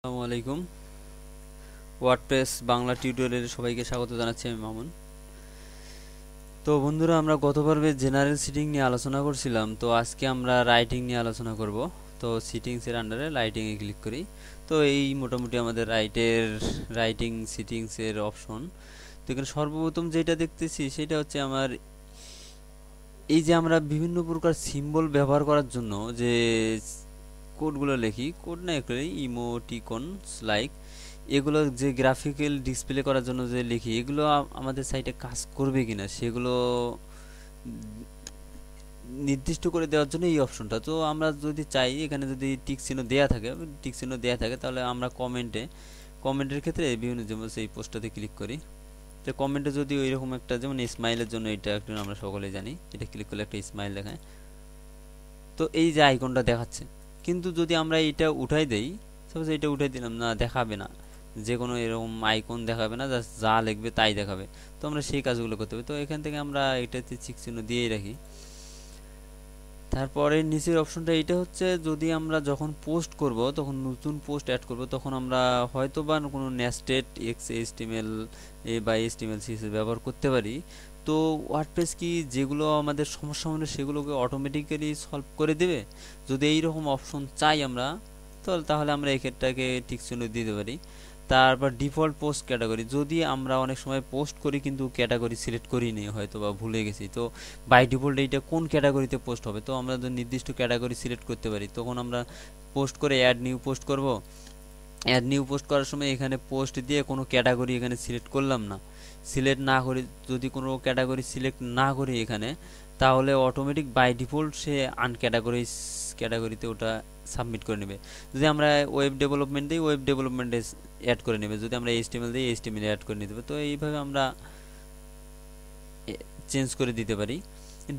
আসসালামু আলাইকুম। ওয়ার্ডপ্রেস বাংলা টিউটোরিয়ালে সবাইকে স্বাগত জানাচ্ছি আমি মামুন। তো বন্ধুরা, আমরা গত পর্বে জেনারেল সিটিং নিয়ে আলোচনা করছিলাম। তো আজকে আমরা রাইটিং নিয়ে আলোচনা করব। তো সিটিংসের আন্ডারে রাইটিংয়ে ক্লিক করি। তো এই মোটামুটি আমাদের রাইটের রাইটিং সিটিংসের অপশন তো এখানে সর্বপ্রথম যেটা দেখতেছি, সেটা হচ্ছে আমার এই যে আমরা বিভিন্ন প্রকার সিম্বল ব্যবহার করার জন্য যে কোডগুলো লিখি, কোড না একটু ইমোটিকনস লাইক এগুলো যে গ্রাফিক্যাল ডিসপ্লে করার জন্য যে লিখি, এগুলো আমাদের সাইটে কাজ করবে কিনা সেগুলো নির্দিষ্ট করে দেওয়ার জন্য এই অপশনটা তো আমরা যদি চাই, এখানে যদি টিক চিহ্ন দেওয়া থাকে টিক চিহ্ন দেওয়া থাকে, তাহলে আমরা কমেন্টে কমেন্টের ক্ষেত্রে বিভিন্ন যেমন সেই পোস্টটাতে ক্লিক করি। তো কমেন্টে যদি ওই রকম একটা যেমন স্মাইলের জন্য এটা একটু আমরা সকলে জানি, এটা ক্লিক করলে একটা স্মাইল দেখায়। তো এই যে আইকনটা দেখাচ্ছে কিন্তু যদি আমরা এটা উঠাই দেই সাপোজ এটা উঠাই দিলাম, না, দেখাবে না। যে কোনো এরকম আইকন দেখাবে না জাস্ট যা লিখবে তাই দেখাবে। তো আমরা সেই কাজগুলো করতে হবে। তো এখান থেকে আমরা এটাতে চিকচিহ্ন দিয়েই রাখি। তারপরে নিচের অপশনটা এটা হচ্ছে যদি আমরা যখন পোস্ট করব, তখন নতুন পোস্ট অ্যাড করব, তখন আমরা হয়তো বা কোনো নেস্টেড এক্স এইচটিএমএল এ বা এইচটিএমএল সিএসএস ব্যবহার করতে পারি। তো ওয়ার্ডপ্রেস কি যেগুলো আমাদের সমস্যা মানে সেগুলোকে অটোমেটিক্যালি সলভ করে দেবে? যদি এই রকম অপশন চাই আমরা তাহলে তাহলে আমরা এই ক্ষেত্রটাকে টিক চিহ্ন দিতে পারি। তারপর ডিফল্ট পোস্ট ক্যাটাগরি যদি আমরা অনেক সময় পোস্ট করি কিন্তু ক্যাটাগরি সিলেক্ট করি নি, হয়তো বা ভুলে গেছি। তো বাই ডিফল্ট এইটা কোন ক্যাটাগরিতে পোস্ট হবে? তো আমরা যদি নির্দিষ্ট ক্যাটাগরি সিলেক্ট করতে পারি, তখন আমরা পোস্ট করে অ্যাড নিউ পোস্ট করব। অ্যাড নিউ পোস্ট করার সময় এখানে পোস্ট দিয়ে কোনো ক্যাটাগরি এখানে সিলেক্ট করলাম না। সিলেক্ট না করে, যদি কোনো ক্যাটাগরি সিলেক্ট না করি এখানে তাহলে অটোমেটিক বাই ডিফল্ট সে আনক্যাটাগরি ক্যাটাগরিতে ওটা সাবমিট করে নেবে। যদি আমরা ওয়েব ডেভেলপমেন্ট দিই ওয়েব ডেভেলপমেন্টে অ্যাড করে নেবে। যদি আমরা এইচটিএমএল দিই এইচটিএমএল অ্যাড করে নিতে তো এইভাবে আমরা চেঞ্জ করে দিতে পারি।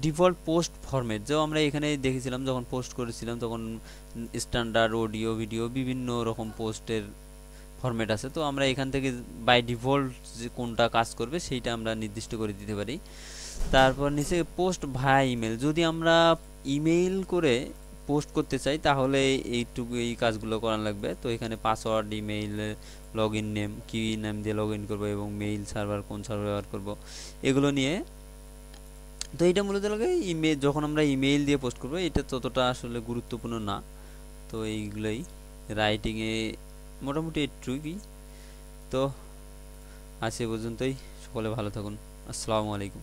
ডিফল্ট পোস্ট ফরম্যাট যেও আমরা এখানে দেখেছিলাম, যখন পোস্ট করেছিলাম, তখন স্ট্যান্ডার্ড অডিও ভিডিও বিভিন্ন রকম পোস্টের ফরম্যাট আছে, তো আমরা এখান থেকে বাই ডিফল্ট যে কোনটা কাজ করবে সেইটা আমরা নির্দিষ্ট করে দিতে পারি। তারপর নিচে পোস্ট ভায়া ইমেল যদি আমরা ইমেইল করে পোস্ট করতে চাই তাহলে এইটুকু এই কাজগুলো করা লাগবে। তো এখানে password email log in name key name দিয়ে লগ ইন করব এবং মেইল সার্ভার কোন সার্ভার ব্যবহার করব, এগুলো নিয়ে। তো এটা মূলত লাগে ইমেল যখন আমরা ইমেইল দিয়ে পোস্ট করব, এটা ততটা আসলে গুরুত্বপূর্ণ না। তো এইগুলোই। রাইটিংয়ে মোটামুটি এটুকুই তো আজ এ পর্যন্তই। সকলে ভালো থাকুন। আসসালামু আলাইকুম।